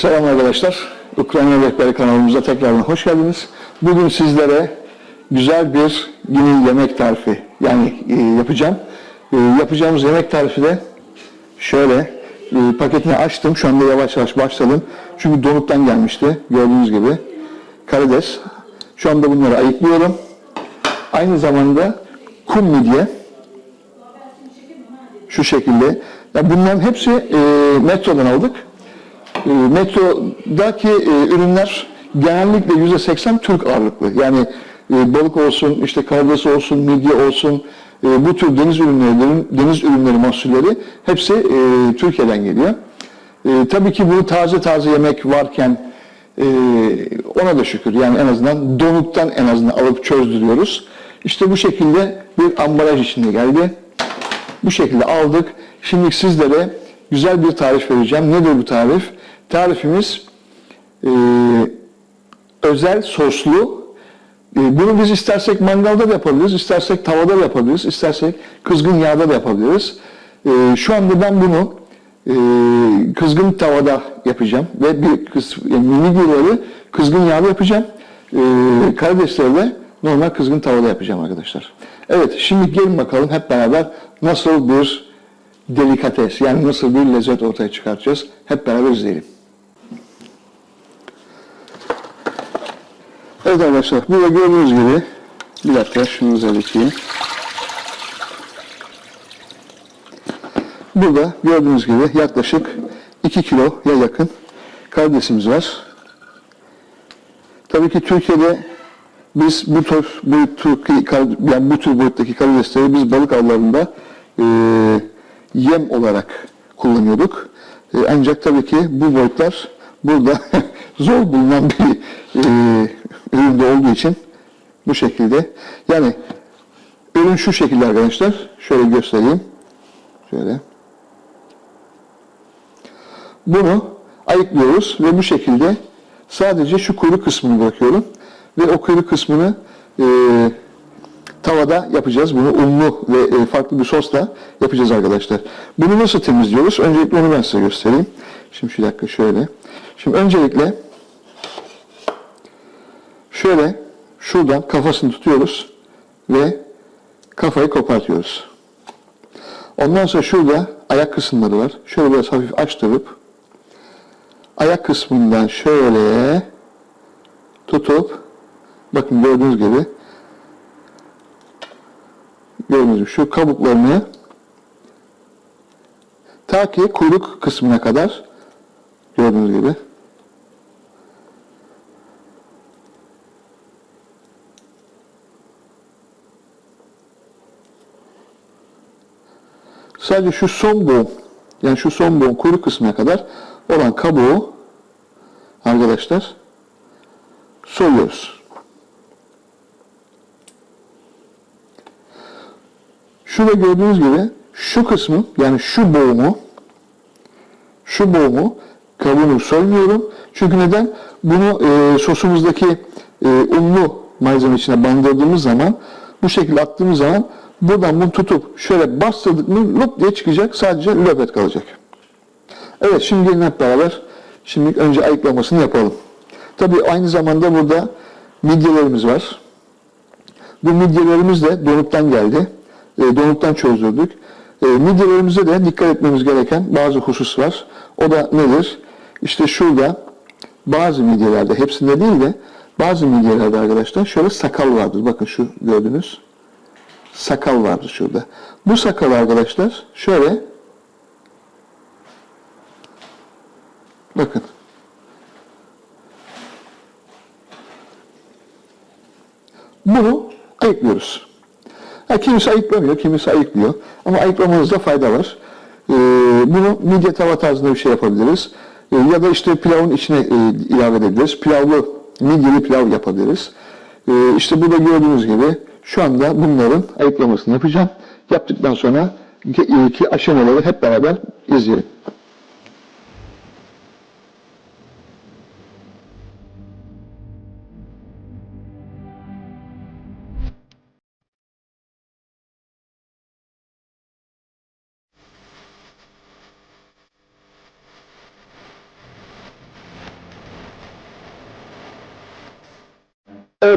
Selam arkadaşlar. Ukrayna Rehberi kanalımıza tekrardan hoş geldiniz. Bugün sizlere güzel bir yeni yemek tarifi yani e, yapacağım. E, yapacağımız yemek tarifi de şöyle e, paketini açtım. Şu anda yavaş yavaş başladım. Çünkü donuktan gelmişti gördüğünüz gibi. Karides. Şu anda bunları ayıklıyorum. Aynı zamanda kum midye. Şu şekilde. Ya bunların hepsi e, metrodan aldık. E, metrodaki e, ürünler genellikle yüzde seksen Türk ağırlıklı. Yani e, balık olsun, işte karides olsun, midye olsun, e, bu tür deniz ürünleri, deniz ürünleri mahsulleri hepsi e, Türkiye'den geliyor. E, tabii ki bunu taze taze yemek varken e, ona da şükür. Yani en azından donuktan en azından alıp çözdürüyoruz. İşte bu şekilde bir ambalaj içinde geldi. Bu şekilde aldık. Şimdi sizlere güzel bir tarif vereceğim. Nedir bu tarif? Tarifimiz e, özel soslu. E, bunu biz istersek mangalda da yapabiliriz, istersek tavada da yapabiliriz, istersek kızgın yağda da yapabiliriz. E, şu anda ben bunu e, kızgın tavada yapacağım ve bir kız, yani midyeleri kızgın yağda yapacağım. E, karidesleri de normal kızgın tavada yapacağım arkadaşlar. Evet, şimdi gelin bakalım hep beraber nasıl bir delikates yani nasıl bir lezzet ortaya çıkartacağız. Hep beraber izleyelim. Evet arkadaşlar, burada gördüğünüz gibi bir dakika şunu düzelteyim. Burada gördüğünüz gibi yaklaşık 2 kiloya yakın karidesimiz var. Tabii ki Türkiye'de biz bu tür bu tür yani bu tür boyuttaki karidesleri biz balık avlarında e, yem olarak kullanıyorduk. E, ancak tabii ki bu boyutlar burada zor bulunan bir e, üründe olduğu için bu şekilde. Yani ürün şu şekilde arkadaşlar. Şöyle göstereyim. Şöyle. Bunu ayıklıyoruz ve bu şekilde sadece şu kuyruk kısmını bırakıyorum. Ve o kuyruk kısmını e, tavada yapacağız. Bunu unlu ve e, farklı bir sosla yapacağız arkadaşlar. Bunu nasıl temizliyoruz? Öncelikle onu ben size göstereyim. Şimdi şu dakika şöyle. Şimdi öncelikle şöyle şuradan kafasını tutuyoruz ve kafayı kopartıyoruz. Ondan sonra şurada ayak kısımları var. Şöyle biraz hafif açtırıp ayak kısmından şöyle tutup bakın gördüğünüz gibi gördüğünüz gibi şu kabuklarını ta ki kuyruk kısmına kadar gördüğünüz gibi sadece şu son boğum yani şu son boğum kuyruk kısmına kadar olan kabuğu arkadaşlar soyuyoruz. Şurada gördüğünüz gibi şu kısmı yani şu boğumu şu boğumu kabuğunu soymuyorum. Çünkü neden? Bunu e, sosumuzdaki e, unlu malzeme içine bandırdığımız zaman bu şekilde attığımız zaman buradan bunu tutup şöyle bastırdık mı lop diye çıkacak. Sadece löpet kalacak. Evet şimdi gelin hep beraber şimdi önce ayıklamasını yapalım. Tabii aynı zamanda burada midyelerimiz var. Bu midyelerimiz de donuktan geldi. E, donuktan çözdürdük. E, midyelerimize de dikkat etmemiz gereken bazı husus var. O da nedir? İşte şurada bazı midyelerde, hepsinde değil de bazı midyelerde arkadaşlar şöyle sakal vardır. Bakın şu gördünüz. Sakal vardır şurada. Bu sakal arkadaşlar şöyle bakın Bunu ayıklıyoruz. Ha, kimisi ayıklamıyor, kimisi ayıklıyor. Ama ayıklamanızda fayda var. Ee, bunu midye tava tarzında bir şey yapabiliriz. Ee, ya da işte pilavın içine e, ilave edebiliriz. Pilavlı, midyeli pilav yapabiliriz. Ee, işte burada gördüğünüz gibi şu anda bunların ayıklamasını yapacağım. Yaptıktan sonra ki, ki aşamaları hep beraber izleyelim.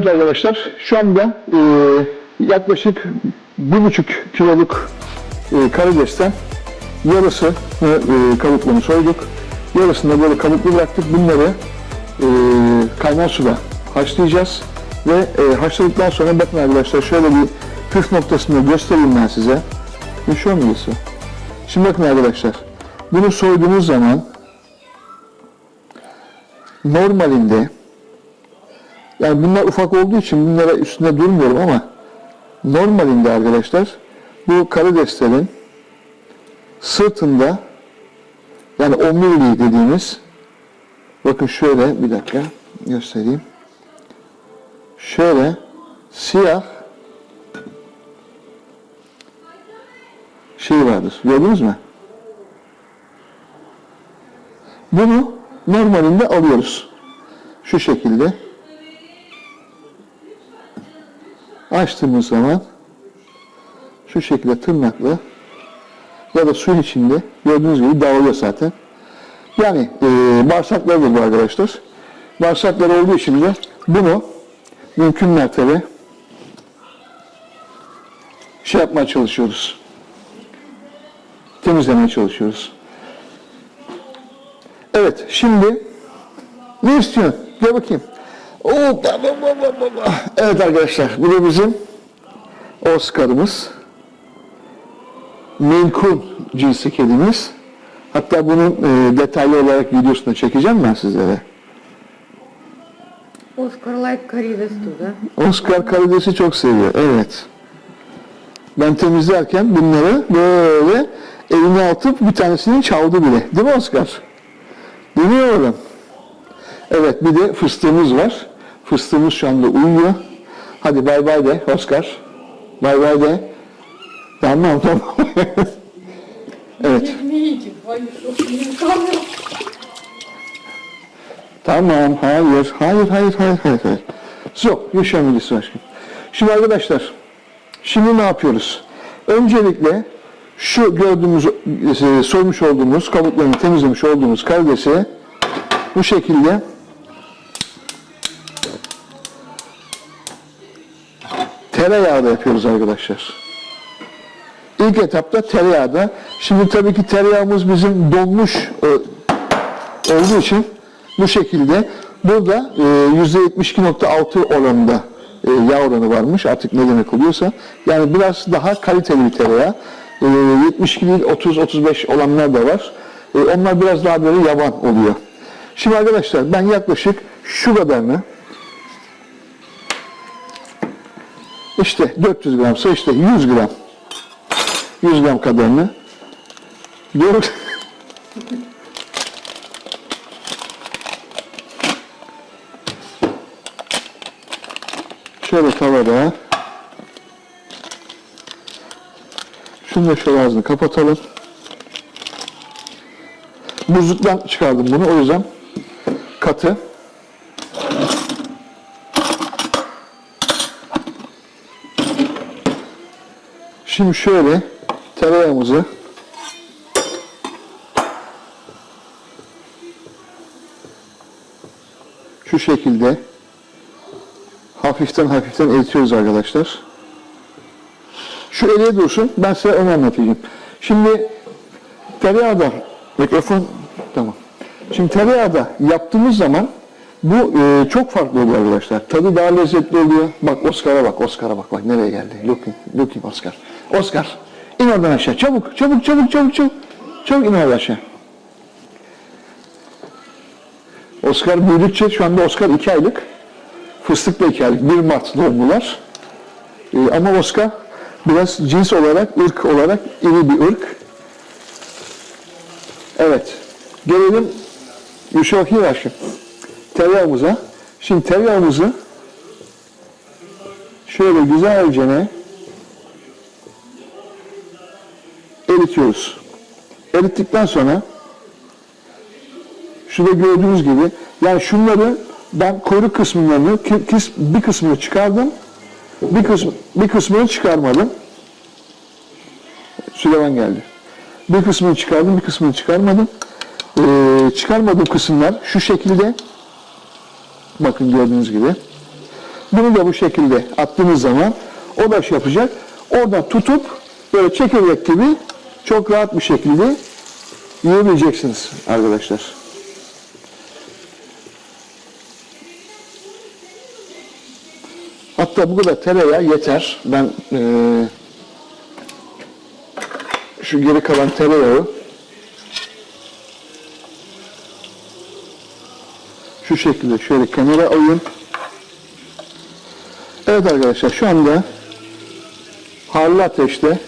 Evet arkadaşlar, şu anda e, yaklaşık bir buçuk kiloluk e, karidesten yarısını e, kabuklarını soyduk. Yarısını da böyle kabuklu bıraktık. Bunları e, kaynar suda haşlayacağız. Ve e, haşladıktan sonra bakın arkadaşlar şöyle bir püf noktasını göstereyim ben size. Yaşıyor muyuz? Şimdi bakın arkadaşlar, bunu soyduğunuz zaman normalinde yani bunlar ufak olduğu için bunlara üstünde durmuyorum ama normalinde arkadaşlar bu karideslerin sırtında yani omuriliği dediğimiz bakın şöyle bir dakika göstereyim. Şöyle siyah şey vardır. Gördünüz mü? Bunu normalinde alıyoruz. Şu şekilde. Açtığımız zaman şu şekilde tırnakla ya da suyun içinde gördüğünüz gibi dağılıyor zaten. Yani e, bağırsaklardır bu arkadaşlar. Bağırsaklar olduğu için de bunu mümkün mertebe şey yapmaya çalışıyoruz. Temizlemeye çalışıyoruz. Evet, şimdi ne istiyorsun? Gel bakayım. Evet arkadaşlar, bu da bizim Oscar'ımız. Menkun cinsi kedimiz. Hatta bunun e, detaylı olarak videosunu çekeceğim ben sizlere. Oscar like karides da. Oscar karidesi çok seviyor, evet. Ben temizlerken bunları böyle eline atıp bir tanesini çaldı bile. Değil mi Oscar? Değil mi oğlum? Evet, bir de fıstığımız var. Fıstığımız şu anda uyuyor. Hadi bay bay de Oscar. Bay bay de. Tamam tamam. evet. Tamam, hayır, hayır, hayır, hayır, hayır, hayır. So, yaşayabilirsin aşkım. Şimdi arkadaşlar, şimdi ne yapıyoruz? Öncelikle şu gördüğümüz, e, soymuş olduğumuz, kabuklarını temizlemiş olduğumuz karidesi bu şekilde tereyağda yapıyoruz arkadaşlar. İlk etapta tereyağda. Şimdi tabii ki tereyağımız bizim donmuş e, olduğu için bu şekilde burada e, %72.6 oranında e, yağ oranı varmış artık ne demek oluyorsa. Yani biraz daha kaliteli bir tereyağı. E, 72 değil 30-35 olanlar da var. E, onlar biraz daha böyle yavan oluyor. Şimdi arkadaşlar ben yaklaşık şu kadarını işte 400 gramsa işte 100 gram 100 gram kadarını diyorum şöyle tavada şunu da şöyle ağzını kapatalım. Buzluktan çıkardım bunu o yüzden katı. Şimdi şöyle tereyağımızı şu şekilde hafiften hafiften eritiyoruz arkadaşlar. Şu eliye dursun. Ben size onu anlatayım. Şimdi tereyağda mikrofon tamam. Şimdi tereyağda yaptığımız zaman bu e, çok farklı oluyor arkadaşlar. Tadı daha lezzetli oluyor. Bak Oscar'a bak, Oscar'a bak. Bak nereye geldi. Looking, looking Oscar. Oscar, in oradan aşağı. Çabuk, çabuk, çabuk, çabuk, çabuk. Çabuk in oradan aşağı. Oscar büyüdükçe şu anda Oscar 2 aylık. Fıstık da 2 aylık. 1 Mart doğumlular. E, ama Oscar biraz cins olarak, ırk olarak iri bir ırk. Evet. Gelelim Yuşa Hiraş'ı. Tereyağımıza. Şimdi tereyağımızı şöyle güzelce ne eritiyoruz. Erittikten sonra şurada gördüğünüz gibi yani şunları ben kuyruk kısımlarını bir kısmını çıkardım. Bir kısmı bir kısmını çıkarmadım. Süleyman geldi. Bir kısmını çıkardım, bir kısmını çıkarmadım. Ee, çıkarmadığım kısımlar şu şekilde bakın gördüğünüz gibi Bunu da bu şekilde attığınız zaman o da şey yapacak. Oradan tutup böyle çekirdek gibi çok rahat bir şekilde yiyebileceksiniz arkadaşlar. Hatta bu kadar tereyağı yeter. Ben eee, şu geri kalan tereyağı şu şekilde şöyle kenara alayım. Evet arkadaşlar şu anda harlı ateşte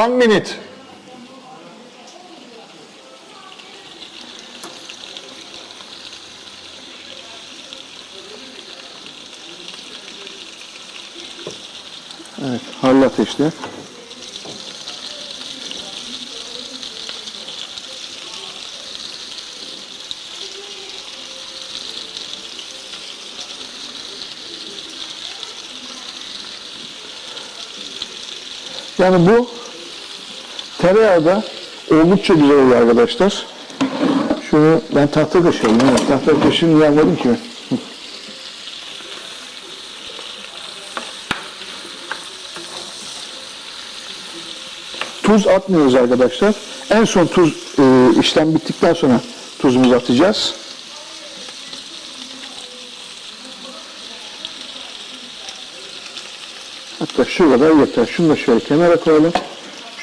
One minute. Evet, harlı ateşte. Yani bu tereyağı da oldukça güzel oluyor arkadaşlar. Şunu ben tahta kaşığı alayım. Evet, tahta kaşığını niye almadım ki? Tuz atmıyoruz arkadaşlar. En son tuz e, işlem bittikten sonra tuzumuzu atacağız. Hatta şu kadar yeter. Şunu da şöyle kenara koyalım.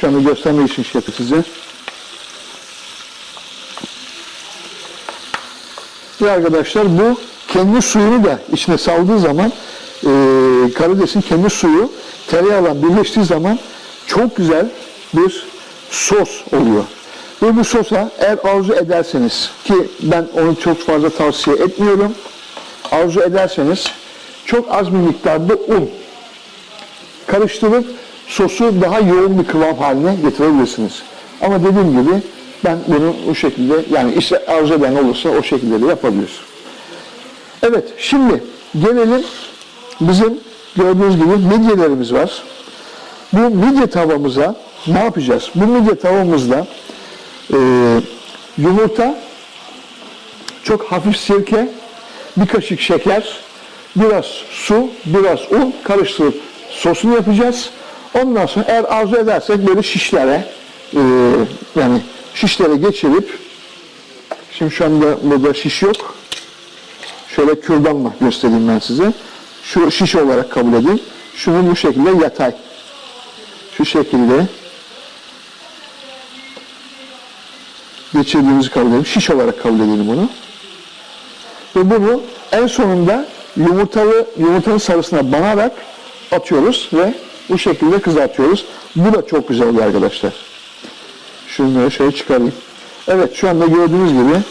Anda göstermek için şey size. Ve arkadaşlar bu kendi suyunu da içine saldığı zaman e, karidesin kendi suyu tereyağla birleştiği zaman çok güzel bir sos oluyor. Ve bu sosa eğer arzu ederseniz ki ben onu çok fazla tavsiye etmiyorum. Arzu ederseniz çok az bir miktarda un karıştırıp sosu daha yoğun bir kıvam haline getirebilirsiniz. Ama dediğim gibi ben bunu bu şekilde yani işte arzu eden olursa o şekilde de yapabilir. Evet şimdi gelelim bizim gördüğünüz gibi midyelerimiz var. Bu midye tavamıza ne yapacağız? Bu midye tavamızda e, yumurta, çok hafif sirke, bir kaşık şeker, biraz su, biraz un karıştırıp sosunu yapacağız. Ondan sonra eğer arzu edersek böyle şişlere e, yani şişlere geçirip şimdi şu anda burada şiş yok. Şöyle kürdanla göstereyim ben size. Şu şiş olarak kabul edin. Şunu bu şekilde yatay. Şu şekilde geçirdiğimizi kabul edelim. Şiş olarak kabul edelim bunu. Ve bunu en sonunda yumurtalı yumurtanın sarısına banarak atıyoruz ve bu şekilde kızartıyoruz. Bu da çok güzel oluyor arkadaşlar. Şunları şöyle çıkarayım. Evet şu anda gördüğünüz gibi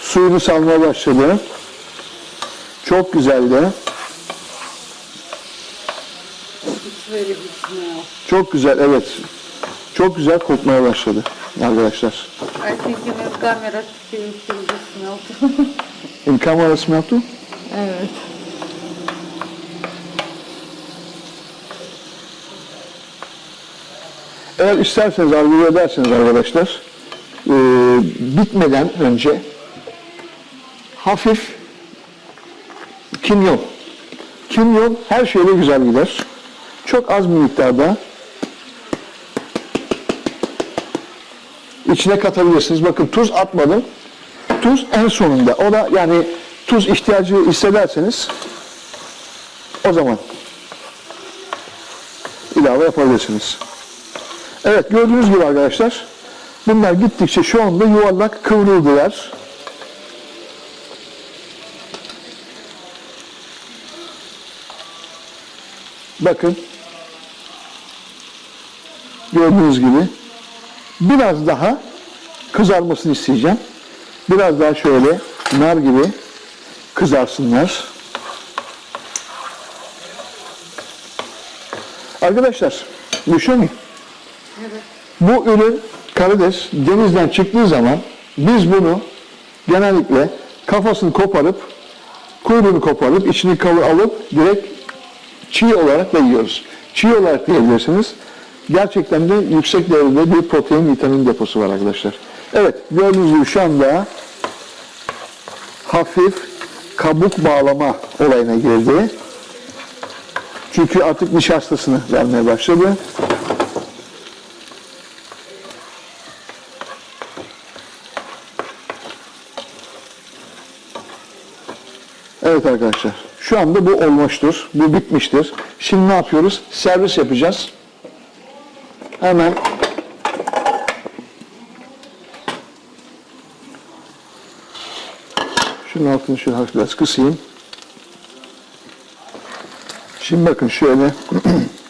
suyunu salmaya başladı. Çok güzeldi. Çok güzel evet. Çok güzel kokmaya başladı arkadaşlar. I think in camera the smell too. In camera smell too? evet. Eğer isterseniz arzu ederseniz arkadaşlar e, bitmeden önce hafif kimyon. Kimyon her şeyle güzel gider. Çok az bir miktarda içine katabilirsiniz. Bakın tuz atmadım. Tuz en sonunda. O da yani tuz ihtiyacı hissederseniz o zaman ilave yapabilirsiniz. Evet gördüğünüz gibi arkadaşlar bunlar gittikçe şu anda yuvarlak kıvrıldılar. Bakın gördüğünüz gibi biraz daha kızarmasını isteyeceğim. Biraz daha şöyle nar gibi kızarsınlar. Arkadaşlar düşünün. Bu ürün karides denizden çıktığı zaman biz bunu genellikle kafasını koparıp kuyruğunu koparıp içini kalı alıp direkt çiğ olarak da yiyoruz. Çiğ olarak yiyebilirsiniz. gerçekten de yüksek derecede bir protein vitamin deposu var arkadaşlar. Evet gördüğünüz gibi şu anda hafif kabuk bağlama olayına girdi. Çünkü artık nişastasını vermeye başladı. Evet arkadaşlar. Şu anda bu olmuştur. Bu bitmiştir. Şimdi ne yapıyoruz? Servis yapacağız. Hemen Şunun altını şöyle hafif biraz kısayım. Şimdi bakın şöyle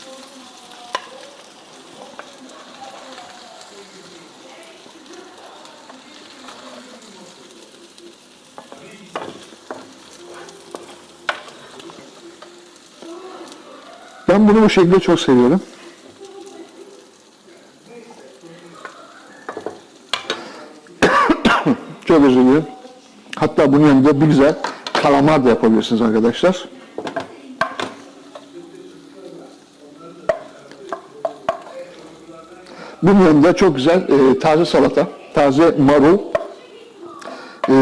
bu şekilde çok seviyorum. çok özür. Hatta bunun yanında bir güzel kalamar da yapabilirsiniz arkadaşlar. Bunun yanında çok güzel e, taze salata, taze marul, e,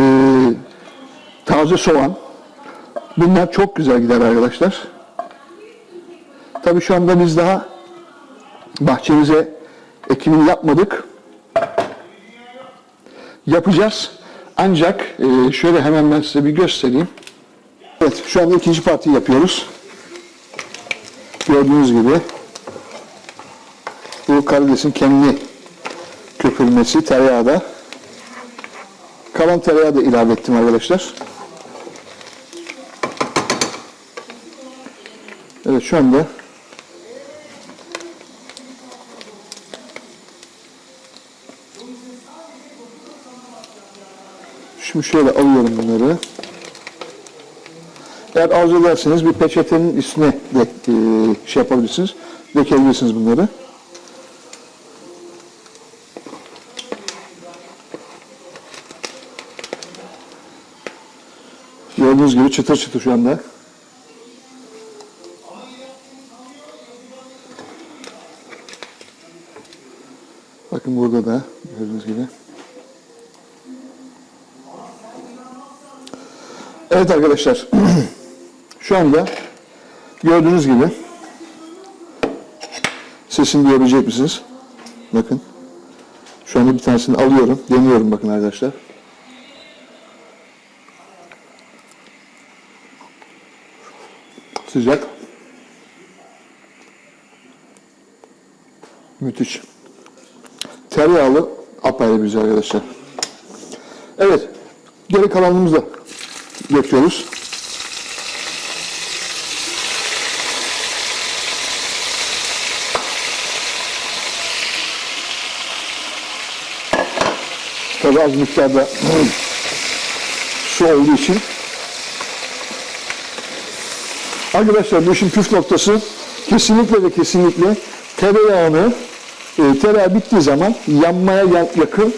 taze soğan. Bunlar çok güzel gider arkadaşlar. Tabii şu anda biz daha bahçemize ekimini yapmadık. Yapacağız. Ancak e, şöyle hemen ben size bir göstereyim. Evet, şu anda ikinci partiyi yapıyoruz. Gördüğünüz gibi bu karidesin kendi köpürmesi tereyağı da. Kalan tereyağı da ilave ettim arkadaşlar. Evet şu anda Şimdi şöyle alıyorum bunları. Eğer arzu ederseniz bir peçetenin üstüne de e, şey yapabilirsiniz. Dökebilirsiniz bunları. Gördüğünüz gibi çıtır çıtır şu anda. Evet arkadaşlar. Şu anda gördüğünüz gibi sesini duyabilecek misiniz? Bakın. Şu anda bir tanesini alıyorum. Deniyorum bakın arkadaşlar. Sıcak. Müthiş. Tereyağlı apayrı bir güzel arkadaşlar. Evet. Geri kalanımızı da döküyoruz. Tabii az miktarda su olduğu için. Arkadaşlar bu işin püf noktası kesinlikle ve kesinlikle tereyağını e, tereyağı bittiği zaman yanmaya ya- yakın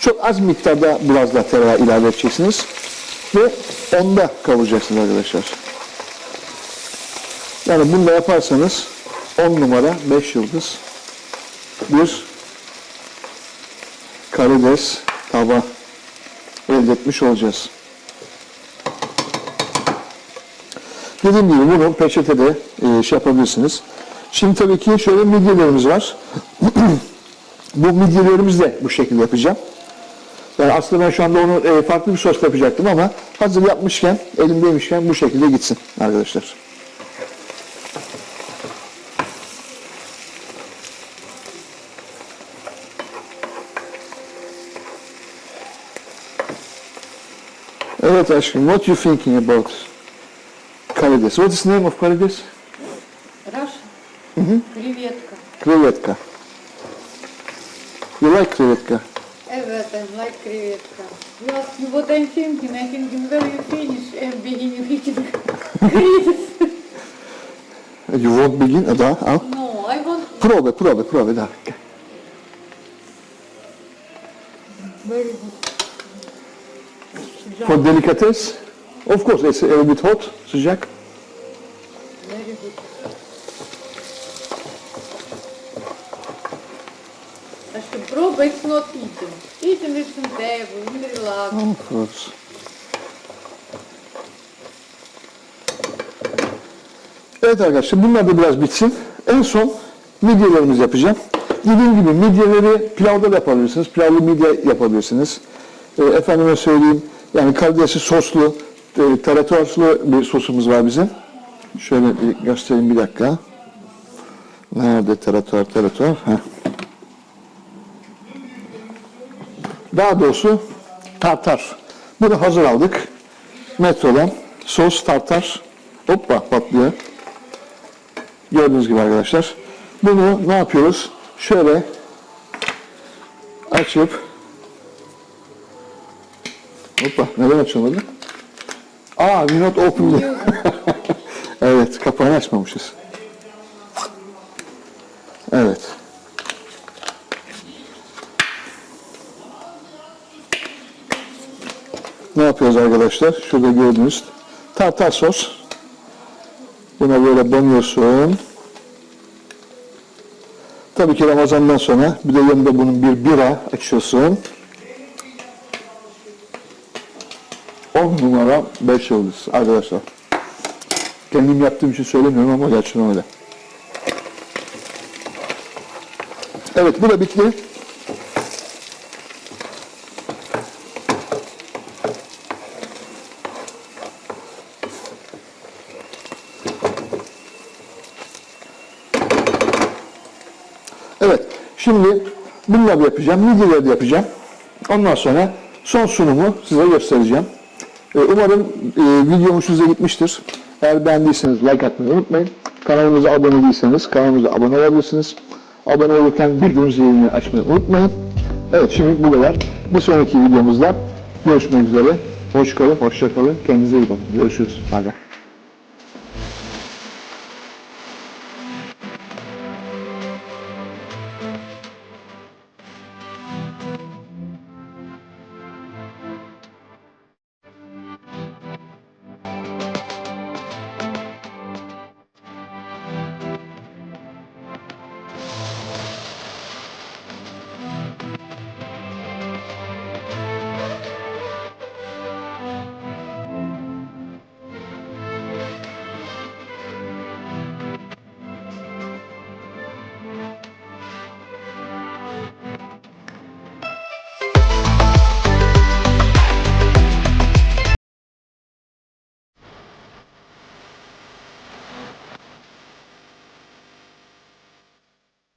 çok az miktarda biraz daha tereyağı ilave edeceksiniz ve onda kavuracaksınız arkadaşlar. Yani bunu da yaparsanız 10 numara 5 yıldız bir karides tava elde etmiş olacağız. Dediğim gibi bunu peçetede e, şey yapabilirsiniz. Şimdi tabii ki şöyle midyelerimiz var. Bu midyelerimizi de bu şekilde yapacağım. Yani aslında ben şu anda onu e, farklı bir sos yapacaktım ama hazır yapmışken, elimdeymişken bu şekilde gitsin arkadaşlar. Evet aşkım, what you thinking about karides? What is name of karides? Russian. Hı hı. Krevetka. Krevetka. You like krevetka? them like crevetka. You ask me what I'm thinking, I can give you finish and begin you eating. You won't begin? Uh, da, al. No, I won't. Probe, probe, probe, da. Very good. For delicates, of course it's a little bit hot, sıcak. Eaten. Eaten with some table, in the relax. Of course. Evet arkadaşlar bunlar da biraz bitsin. En son midyelerimizi yapacağım. Dediğim gibi midyeleri pilavda da yapabilirsiniz. Pilavlı midye yapabilirsiniz. E, efendime söyleyeyim yani karidesli soslu, e, taratorlu bir sosumuz var bizim. Şöyle bir göstereyim bir dakika. Nerede tarator, tarator? Heh. Daha doğrusu tartar. Bunu hazır aldık. Metrodan sos tartar. Hoppa patlıyor. Gördüğünüz gibi arkadaşlar. Bunu ne yapıyoruz? Şöyle açıp Hoppa neden açılmadı? Aa, we not open evet, kapağını açmamışız. Evet. Ne yapıyoruz arkadaşlar? Şurada gördüğünüz tartar sos. Buna böyle banıyorsun. Tabii ki Ramazan'dan sonra bir de yanında bunun bir bira açıyorsun. 10 numara 5 yıldız arkadaşlar. Kendim yaptığım için söylemiyorum ama gerçekten öyle. Evet bu da bitti. Evet, şimdi bunları yapacağım, midyeleri yapacağım. Ondan sonra son sunumu size göstereceğim. Ee, Umarım e, video hoşunuza gitmiştir. Eğer beğendiyseniz like atmayı unutmayın. Kanalımıza abone değilseniz kanalımıza abone olabilirsiniz. Abone olurken bildirim zilini açmayı unutmayın. Evet, şimdi bu kadar. Bir sonraki videomuzda görüşmek üzere. Hoş kalın, hoşça kalın. Kendinize iyi bakın. Görüşürüz. Bay bay.